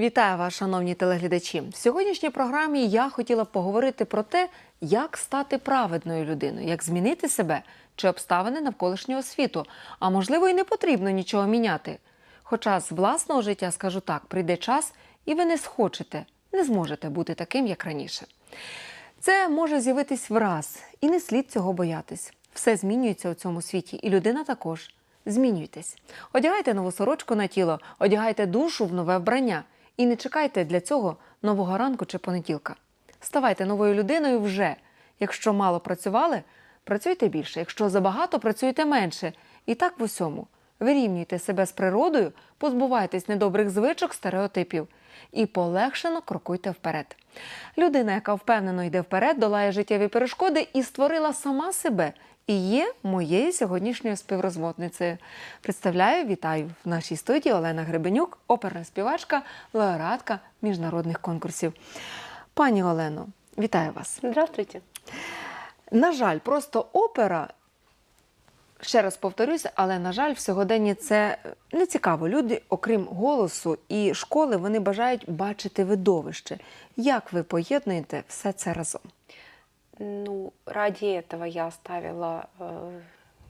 Вітаю вас, шановні телеглядачі. В сьогоднішній програмі я хотіла б поговорити про те, як стати праведною людиною, як змінити себе чи обставини навколишнього світу. А можливо, і не потрібно нічого міняти. Хоча з власного життя скажу так, прийде час, і ви не схочете, не зможете бути таким, як раніше. Це може з'явитись враз, і не слід цього боятись. Все змінюється у цьому світі, і людина також. Змінюйтесь. Одягайте нову сорочку на тіло, одягайте душу в нове вбрання. І не чекайте для цього нового ранку чи понеділка. Ставайте новою людиною вже. Якщо мало працювали, працюйте більше. Якщо забагато, працюйте менше. І так в усьому. Вирівнюйте себе з природою, позбувайтесь недобрих звичок, стереотипів і полегшено крокуйте вперед. Людина, яка впевнено йде вперед, долає життєві перешкоди і створила сама себе. І є моєю сьогоднішньою співрозмовницею. Представляю, вітаю в нашій студії Олена Гребенюк, оперна співачка, лауреатка міжнародних конкурсів. Пані Олено, вітаю вас. Здравствуйте. На жаль, просто опера. Ще раз повторюся, але на жаль, в сьогоденні це не цікаво. Люди, окрім голосу і школи, вони бажають бачити видовище. Як ви поєднуєте все це разом? Ну, ради этого я оставила, э,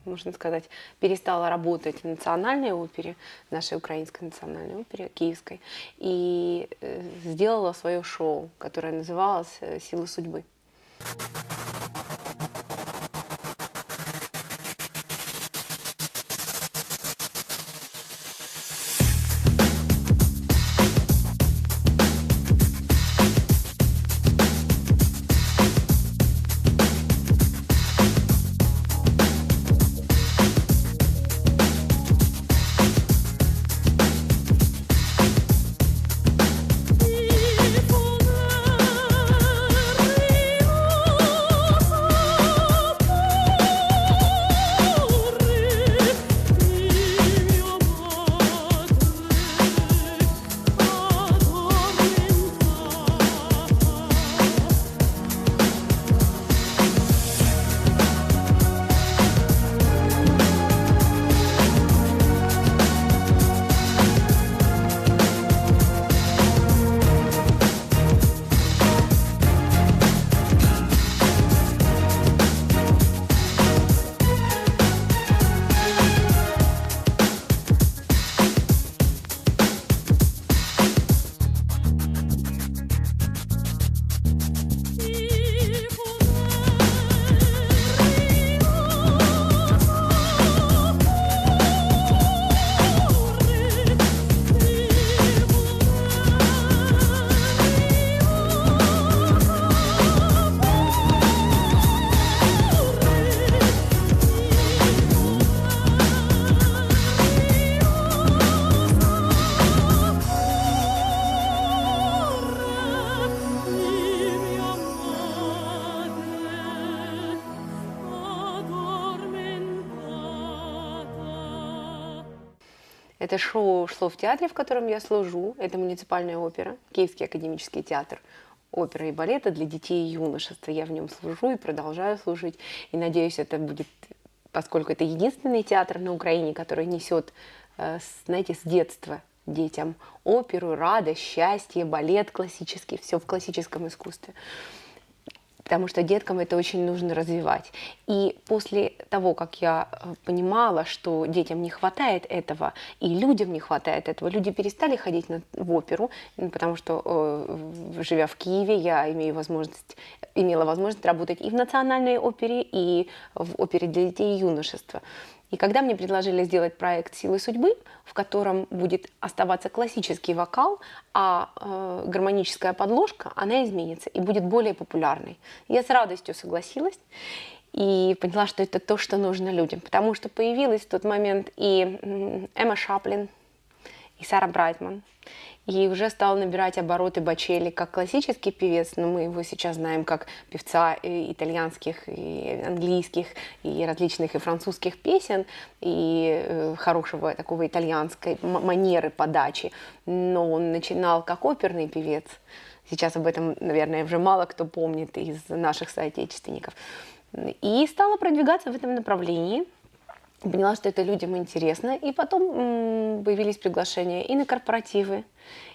можно сказать, перестала работать в национальной опере, нашей украинской национальной опере, киевской, и э, сделала свое шоу, которое называлось э, «Силы судьбы». Это шоу шло в театре, в котором я служу. Это муниципальная опера, Киевский академический театр оперы и балета для детей и юношества. Я в нем служу и продолжаю служить. И надеюсь, это будет, поскольку это единственный театр на Украине, который несет, э, знаете, с детства детям оперу, радость, счастье, балет классический, все в классическом искусстве потому что деткам это очень нужно развивать. И после того, как я э, понимала, что детям не хватает этого, и людям не хватает этого, люди перестали ходить на, в оперу, потому что, э, живя в Киеве, я имею возможность, имела возможность работать и в национальной опере, и в опере для детей и юношества. И когда мне предложили сделать проект «Силы судьбы», в котором будет оставаться классический вокал, а э, гармоническая подложка, она изменится и будет более популярной. Я с радостью согласилась и поняла, что это то, что нужно людям. Потому что появилась в тот момент и Эмма Шаплин, и Сара Брайтман. И уже стал набирать обороты Бачели как классический певец, но мы его сейчас знаем как певца и итальянских, и английских, и различных и французских песен, и э, хорошего такого итальянской манеры подачи. Но он начинал как оперный певец. Сейчас об этом, наверное, уже мало кто помнит из наших соотечественников. И стала продвигаться в этом направлении поняла, что это людям интересно. И потом м, появились приглашения и на корпоративы,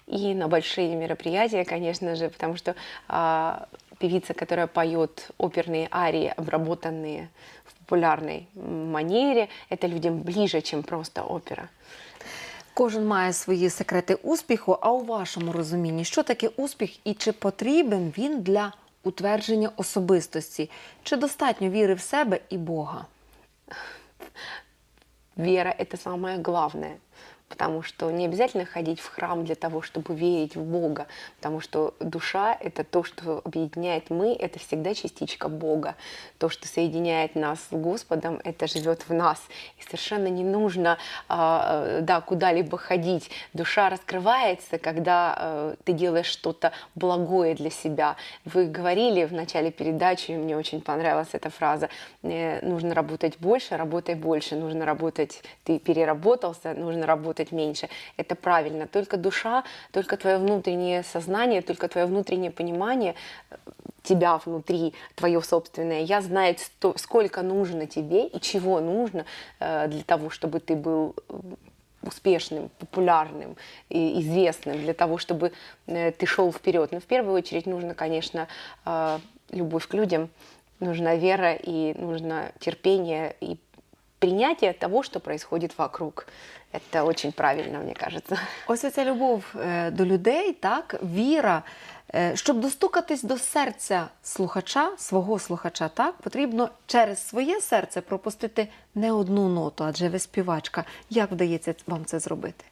и на большие мероприятия, конечно же, потому что а, певица, которая поет оперные арии, обработанные в популярной манере, это людям ближе, чем просто опера. Кожен має свої секрети успіху. А у вашому розумінні, що таке успіх і чи потрібен він для утвердження особистості? Чи достатньо віри в себе і Бога? Вера – это самое главное. Потому что не обязательно ходить в храм для того, чтобы верить в Бога, потому что душа – это то, что объединяет мы, это всегда частичка Бога. То, что соединяет нас с Господом, это живет в нас. И совершенно не нужно а, да, куда-либо ходить. Душа раскрывается, когда э, ты делаешь что-то благое для себя. Вы говорили в начале передачи, мне очень понравилась эта фраза, э, нужно работать больше, работай больше, нужно работать, ты переработался, нужно работать меньше. Это правильно. Только душа, только твое внутреннее сознание, только твое внутреннее понимание э, тебя внутри, твое собственное. Я знаю, сколько нужно тебе и чего нужно э, для того, чтобы ты был э, успешным, популярным и известным, для того, чтобы ты шел вперед. Но в первую очередь нужно, конечно, любовь к людям, нужна вера и нужно терпение и принятие того, что происходит вокруг. Это очень правильно, мне кажется. Ось оця любов е, до людей, так, віра. Е, Щоб достукатись до серця слухача, свого слухача, так, потрібно через своє серце пропустити не одну ноту, адже ви співачка. Як вдається вам це зробити?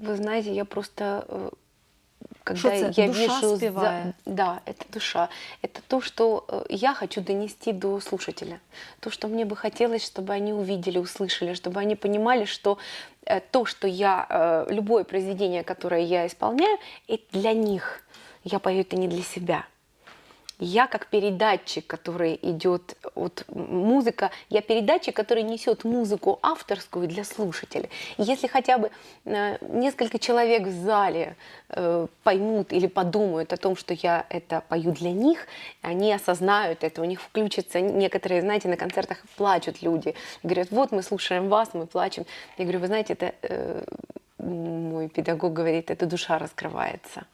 Вы знаете, я просто э, когда это? я Душа вижу, спевая? да, это душа, это то, что э, я хочу донести до слушателя, то, что мне бы хотелось, чтобы они увидели, услышали, чтобы они понимали, что э, то, что я, э, любое произведение, которое я исполняю, это для них. Я пою это не для себя. Я как передатчик, который идет от музыка, я передатчик, который несет музыку авторскую для слушателя. И если хотя бы э, несколько человек в зале э, поймут или подумают о том, что я это пою для них, они осознают это, у них включатся некоторые, знаете, на концертах плачут люди, говорят, вот мы слушаем вас, мы плачем. Я говорю, вы знаете, это э, мой педагог говорит, эта душа раскрывается.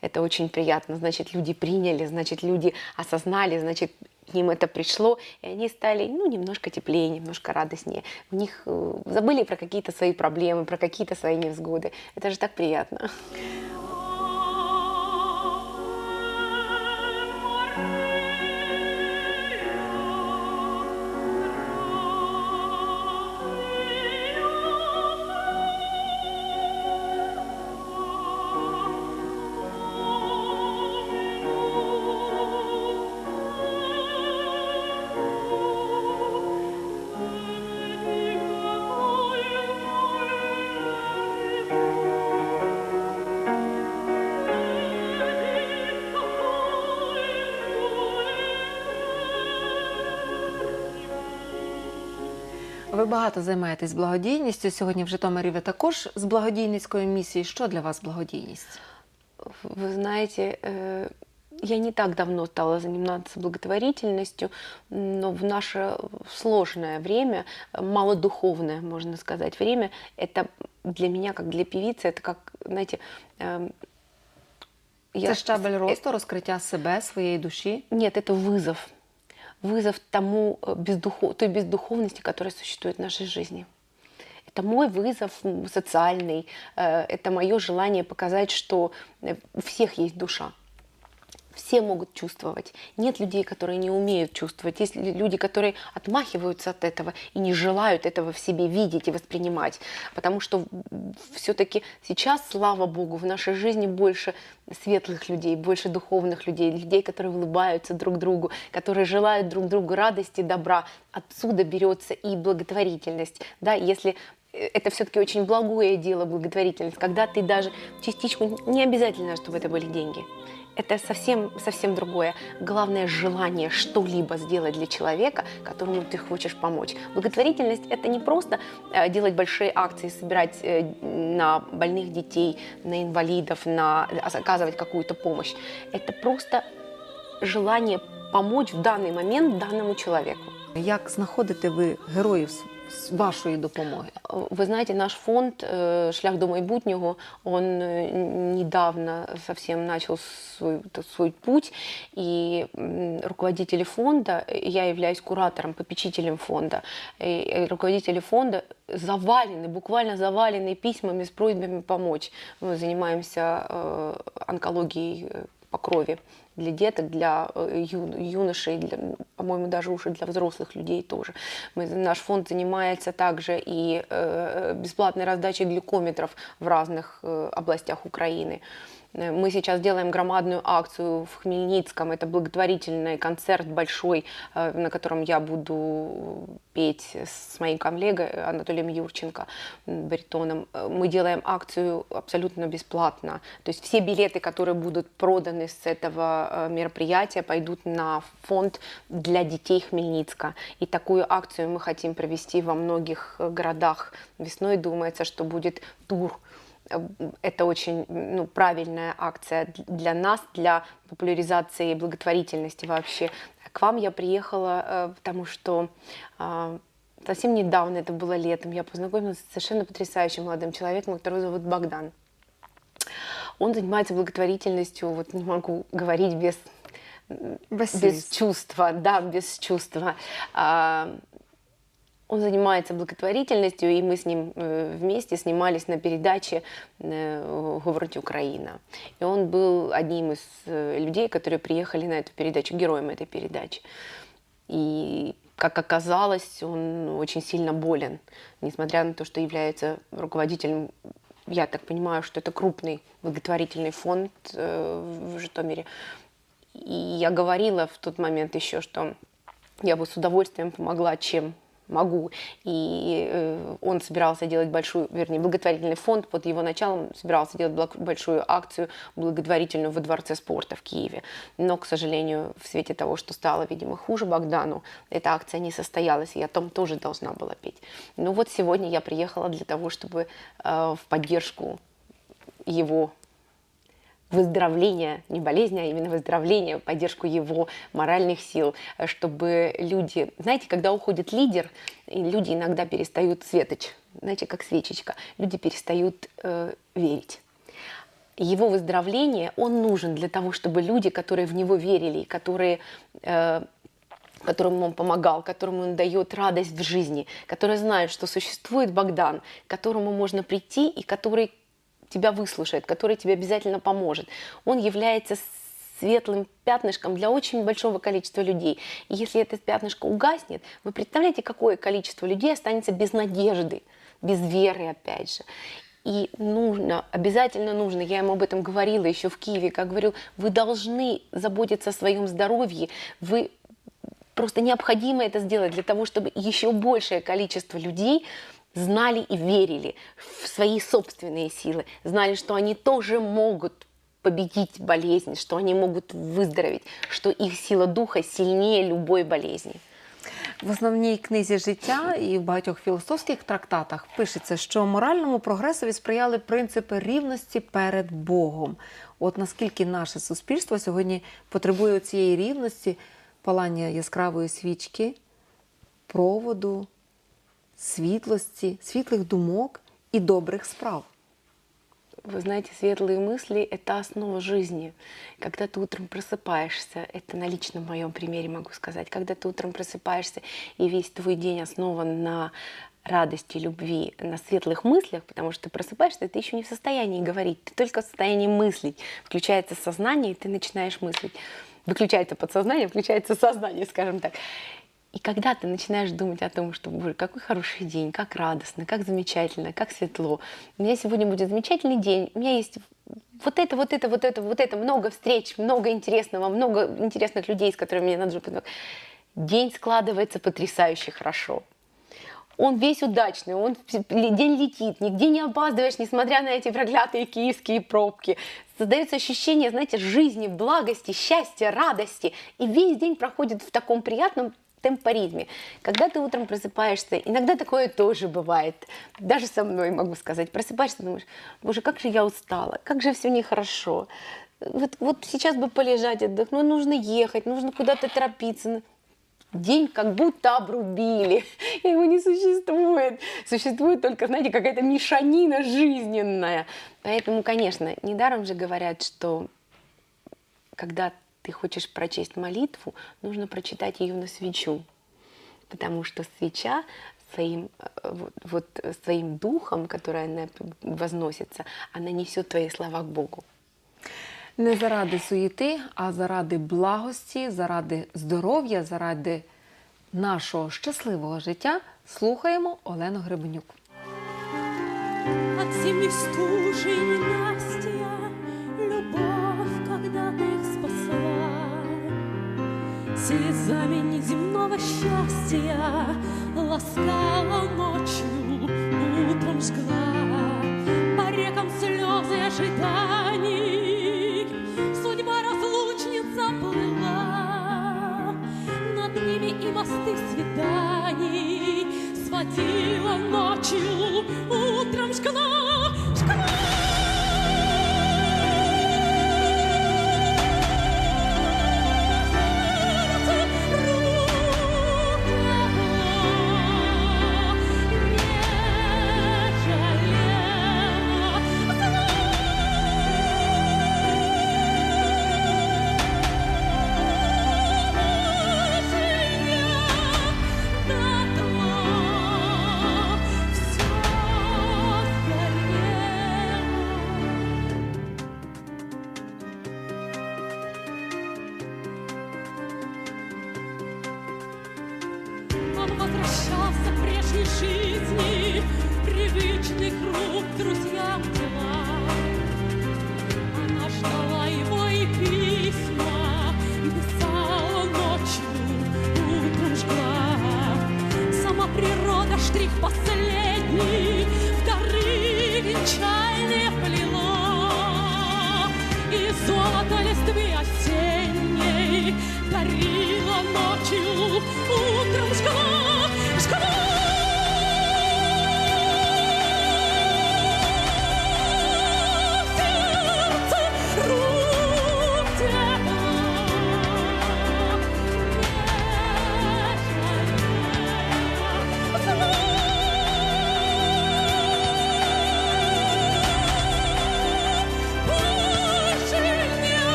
Это очень приятно. Значит, люди приняли, значит, люди осознали, значит, к ним это пришло, и они стали, ну, немножко теплее, немножко радостнее. В них э, забыли про какие-то свои проблемы, про какие-то свои невзгоды. Это же так приятно. Ви багато займаєтесь благодійністю. Сьогодні в Житомирі ви також з благодійницької місії. Що для вас благодійність? Вы знаете, э, я не так давно стала заниматься благотворительностью, но в наше сложное время, э, малодуховное, можно сказать, время, это для меня, как для певицы, это как, знаете, эм, Це щабель росту, розкриття себе, своєї душі. Нет, это вызов. Вызов тому э, бездухов... той бездуховности, которая существует в нашей жизни. Это мой вызов социальный, э, это мое желание показать, что э, у всех есть душа. Все могут чувствовать. Нет людей, которые не умеют чувствовать. Есть лю- люди, которые отмахиваются от этого и не желают этого в себе видеть и воспринимать. Потому что все-таки сейчас, слава Богу, в нашей жизни больше светлых людей, больше духовных людей, людей, которые улыбаются друг другу, которые желают друг другу радости, добра. Отсюда берется и благотворительность. Да, если э, это все-таки очень благое дело, благотворительность, когда ты даже частичку, не обязательно, чтобы это были деньги, это совсем, совсем другое. Главное желание что-либо сделать для человека, которому ты хочешь помочь. Благотворительность – это не просто э, делать большие акции, собирать э, на больных детей, на инвалидов, на оказывать какую-то помощь. Это просто желание помочь в данный момент данному человеку. Як знаходите ви героїв с- з вашої допомоги? Вы знаете, наш фонд «Шлях до майбутнього», он недавно совсем начал свой, свой путь, и руководители фонда, я являюсь куратором, попечителем фонда, и руководители фонда завалены, буквально завалены письмами с просьбами помочь. Мы занимаемся э, онкологией э, по крови для деток, для э, ю- юношей, для, по-моему, даже уже для взрослых людей тоже. Мы, наш фонд занимается также и э, бесплатной раздачей глюкометров в разных э, областях Украины. Э, Мы сейчас делаем громадную акцию в Хмельницком. Это благотворительный концерт большой, э, на котором я буду петь с моим коллегой Анатолием Юрченко, баритоном. Э, Мы делаем акцию абсолютно бесплатно. То есть все билеты, которые будут проданы с этого мероприятия, пойдут на фонд для детей Хмельницка. И такую акцию мы хотим провести во многих городах. Весной думается, что будет тур это очень ну, правильная акция для нас, для популяризации благотворительности вообще. К вам я приехала, э, потому что а, совсем недавно, это было летом, я познакомилась с совершенно потрясающим молодым человеком, которого зовут Богдан. Он занимается благотворительностью, вот не могу говорить без, Без чувства, да, без чувства. Он занимается благотворительностью, и мы с ним э, вместе снимались на передаче э, «Говорить Украина». И он был одним из э, людей, которые приехали на эту передачу, героем этой передачи. И, как оказалось, он очень сильно болен, несмотря на то, что является руководителем, я так понимаю, что это крупный благотворительный фонд в Житомире. И я говорила в тот момент еще, что я бы с удовольствием помогла, чем могу. И э, он собирался делать большую, вернее, благотворительный фонд под его началом собирался делать большую акцию благотворительную во Дворце спорта в Киеве. Но, к сожалению, в свете того, что стало, видимо, хуже Богдану, эта акция не состоялась, и я там тоже должна была петь. Ну вот сегодня я приехала для того, чтобы э, в поддержку его выздоровления, не болезни, а именно выздоровления, поддержку его моральных сил, э, чтобы люди, знаете, когда уходит лидер, люди иногда перестают светоч, знаете, как свечечка, люди перестают э, верить. Его выздоровление, он нужен для того, чтобы люди, которые в него верили, которые э, которым он помогал, которому он дает радость в жизни, которые знают, что существует Богдан, к которому можно прийти и который тебя выслушает, который тебе обязательно поможет. Он является светлым пятнышком для очень большого количества людей. И если это пятнышко угаснет, вы представляете, какое количество людей останется без надежды, без веры, опять же. И нужно, обязательно нужно, я ему об этом говорила еще в Киеве, как говорю, вы должны заботиться о своем здоровье, вы просто необходимо это сделать для того, чтобы еще большее количество людей знали и верили в свои собственные силы, знали, что они тоже могут победить болезнь, что они могут выздороветь, что их сила духа сильнее любой болезни. В основній книзі життя і в багатьох філософських трактатах пишеться, що моральному прогресові сприяли принципи рівності перед Богом. От наскільки наше суспільство сьогодні потребує цієї рівності, палання яскравої свічки, проводу, світлості, світлих думок і добрих справ. Вы знаете, светлые мысли – это основа жизни. Когда ты утром просыпаешься, это на личном моем примере могу сказать, когда ты утром просыпаешься, и весь твой день основан на радости, любви, на светлых мыслях, потому что ты просыпаешься, ты еще не в состоянии говорить, ты только в состоянии мыслить. Включается сознание, и ты начинаешь мыслить. Выключается подсознание, включается сознание, скажем так. И когда ты начинаешь думать о том, что, боже, какой хороший день, как радостно, как замечательно, как светло. У меня сегодня будет замечательный день, у меня есть вот это, вот это, вот это, вот это, много встреч, много интересного, много интересных людей, с которыми мне надо познакомиться. День складывается потрясающе хорошо. Он весь удачный, он день летит, нигде не опаздываешь, несмотря на эти проклятые киевские пробки. Создается ощущение, знаете, жизни, благости, счастья, радости. И весь день проходит в таком приятном темпоритме. Когда ты утром просыпаешься, иногда такое тоже бывает, даже со мной могу сказать, просыпаешься, думаешь, боже, как же я устала, как же все нехорошо. Вот, вот сейчас бы полежать, отдохнуть, ну, нужно ехать, нужно куда-то торопиться. день как будто обрубили, его не существует. Существует только, знаете, какая-то мешанина жизненная. Поэтому, конечно, недаром же говорят, что когда ты хочешь прочесть молитву, нужно прочитать ее на свечу. Потому что свеча своим, э, вот, вот своим духом, который она возносится, она несет твои слова к Богу. Не заради суєти, а заради благості, заради здоров'я, заради нашого щасливого життя слухаємо Олену Гребенюк. От зимних стужей ненастья Слезами неземного счастья Ласкала ночью, утром жгла. По рекам слезы ожиданий Судьба разлучница плыла. Над ними и мосты свиданий Сводила ночью, утром жгла,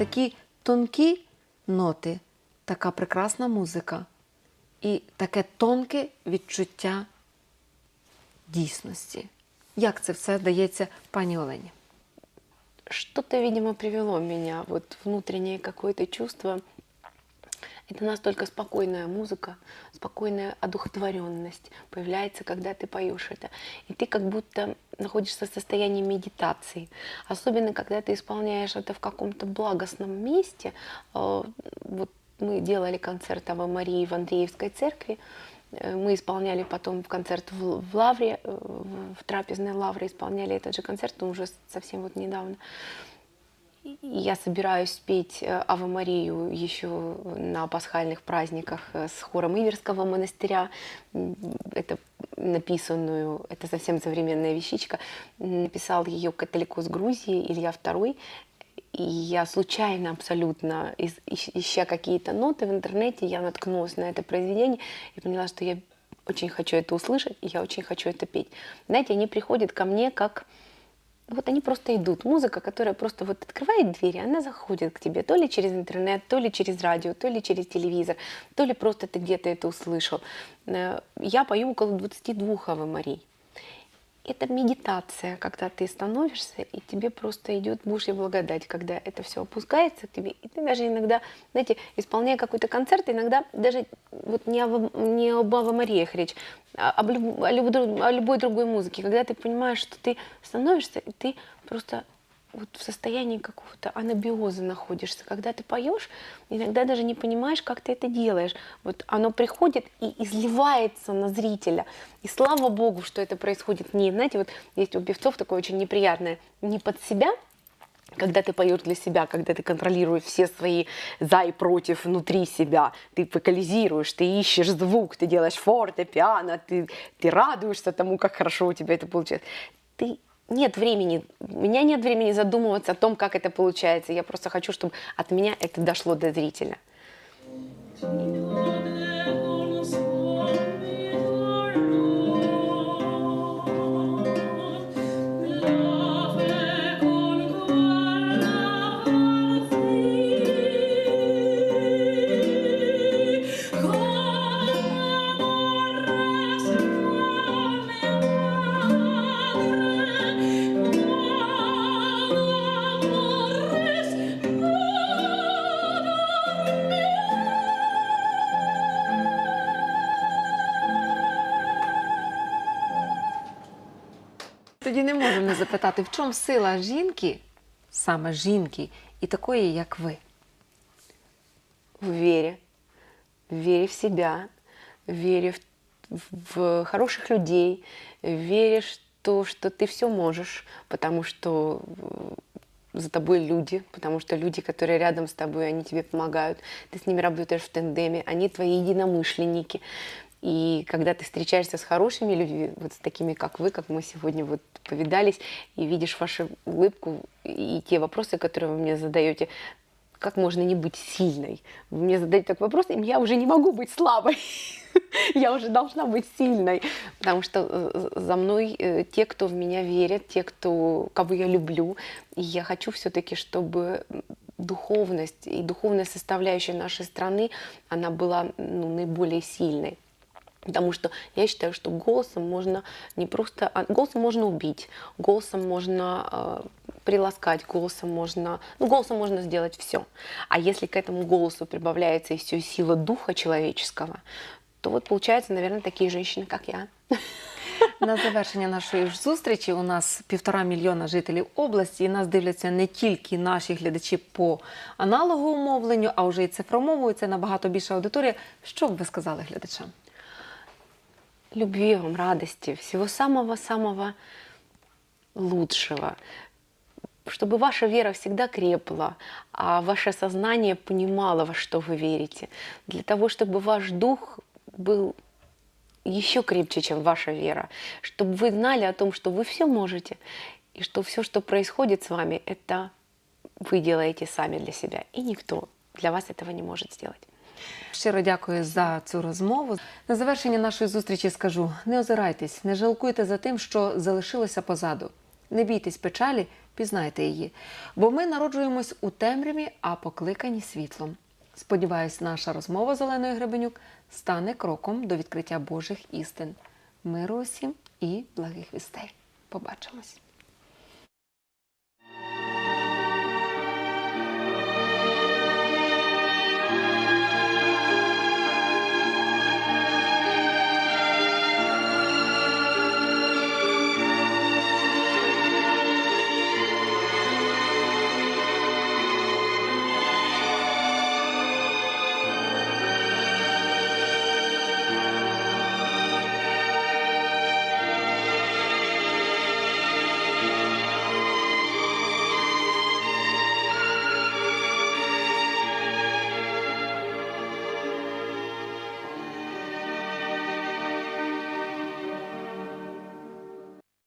Такі тонкі ноти, така прекрасна музика і таке тонке відчуття дійсності. Як це все дається пані Олені? Что-то, видимо, привело меня, вот внутреннее какое-то чувство. Это настолько спокойная музыка, спокойная одухотворенность появляется, когда ты поешь это. И ты как будто находишься в состоянии медитации. Особенно, когда ты исполняешь это в каком-то благостном месте. Э, Вот мы делали концерт Ава Марии в Андреевской церкви. Э, Мы исполняли потом концерт в, Лавре, э, в трапезной Лавре исполняли этот же концерт, но уже совсем вот недавно. Я собираюсь петь э, Ава Марию еще на пасхальных праздниках э, с хором Иверского монастыря. Это написанную, это совсем современная вещичка. Написал ее католик из Грузии Илья II. И я случайно абсолютно, ища какие-то ноты в интернете, я наткнулась на это произведение и поняла, что я очень хочу это услышать, и я очень хочу это петь. Знаете, они приходят ко мне как вот они просто идут. Музыка, которая просто вот открывает двери, она заходит к тебе то ли через интернет, то ли через радио, то ли через телевизор, то ли просто ты где-то это услышал. Э, Я пою около 22 Авы Марий. Это медитация, когда ты становишься, и тебе просто идет Божья благодать, когда это все опускается к тебе, и ты даже иногда, знаете, исполняя какой-то концерт, иногда даже вот не, об, не об Аве Мариях речь, а об о, любой, о любой другой музыке, когда ты понимаешь, что ты становишься, и ты просто вот в состоянии какого-то анабиоза находишься. Когда ты поешь, иногда даже не понимаешь, как ты это делаешь. Вот оно приходит и изливается на зрителя. И слава богу, что это происходит не, знаете, вот есть у певцов такое очень неприятное, не под себя, когда ты поешь для себя, когда ты контролируешь все свои за и против внутри себя, ты вокализируешь, ты ищешь звук, ты делаешь форте, пиано, ты, ты радуешься тому, как хорошо у тебя это получается. Ты нет времени, у меня нет времени задумываться о том, как это получается. Я просто хочу, чтобы от меня это дошло до зрителя. Тоді не можемо не запитати, в чому сила жінки, саме жінки, і такої, як ви. В вере, в вере в себя, в вере в, в хороших людей, в вере, что, что ты все можешь, потому что э, за тобой люди, потому что люди, которые рядом с тобой, они тебе помогают, ты с ними работаешь в тандеме, они твои единомышленники. И когда ты встречаешься с хорошими людьми, вот с такими, как вы, как мы сегодня вот повидались, и видишь вашу улыбку и те вопросы, которые вы мне задаете, как можно не быть сильной? Вы мне задаете такой вопрос, и я уже не могу быть слабой. Я уже должна быть сильной, потому что э, за мной э, те, кто в меня верят, те, кто, кого я люблю. И я хочу все-таки, чтобы духовность и духовная составляющая нашей страны, она была ну, наиболее сильной. Потому что я считаю, что голосом можно не просто... а, Голосом можно убить, голосом можно э, приласкать, голосом можно... Ну, голосом можно сделать все. А если к этому голосу прибавляется еще сила духа человеческого, то вот получается, наверное, такие женщины, как я. На завершення нашої ж зустрічі у нас півтора мільйона жителів області, і нас дивляться не тільки наші глядачі по аналоговому мовленню, а вже і цифромовою. Це набагато більша аудиторія. Що б ви сказали глядачам? Любви вам, радости, всего самого-самого лучшего. Чтобы ваша вера всегда крепла, а ваше сознание понимало, во что вы верите. Для того, чтобы ваш дух был еще крепче, чем ваша вера. Чтобы вы знали о том, что вы все можете. И что все, что происходит с вами, это вы делаете сами для себя. И никто для вас этого не может сделать. Щиро дякую за цю розмову. На завершення нашої зустрічі скажу: не озирайтесь, не жалкуйте за тим, що залишилося позаду. Не бійтесь печалі, пізнайте її. Бо ми народжуємось у темряві, а покликані світлом. Сподіваюсь, наша розмова з Оленою Гребенюк стане кроком до відкриття Божих істин. Миру усім і благих вістей. Побачимось!